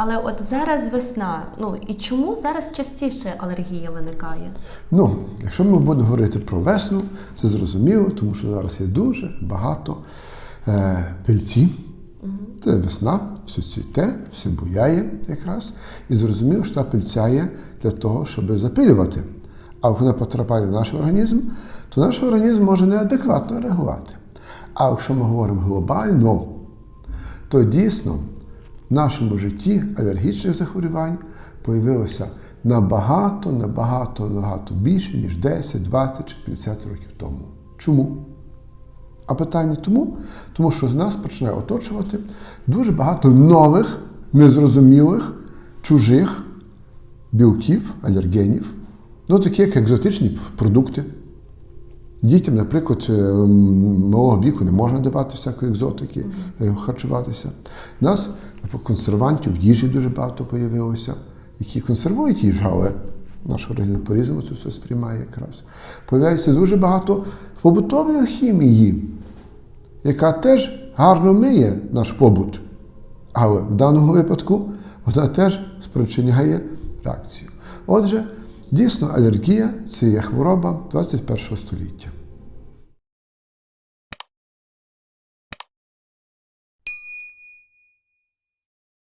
Але от зараз весна. Ну і чому зараз частіше алергія виникає? Ну, якщо ми будемо говорити про весну, це зрозуміло, тому що зараз є дуже багато е, пильці. Це весна, все цвіте, все буяє якраз. І зрозуміло, що та пильця є для того, щоб запилювати. А коли вона потрапляє в наш організм, то наш організм може неадекватно реагувати. А якщо ми говоримо глобально, то дійсно в нашому житті алергічних захворювань появилося набагато, набагато, набагато більше, ніж 10, 20 чи 50 років тому. Чому? А питання тому, тому що з нас починає оточувати дуже багато нових, незрозумілих, чужих білків, алергенів, ну такі як екзотичні продукти. Дітям, наприклад, е, м, малого віку не можна давати всякої екзотики, е, харчуватися. У нас консервантів в їжі дуже багато появилося, які консервують їжу, але наш організм по-різному це все сприймає якраз. Появляється дуже багато побутової хімії, яка теж гарно миє наш побут. Але в даному випадку вона теж спричиняє реакцію. Отже, дійсно, алергія це є хвороба 21 століття.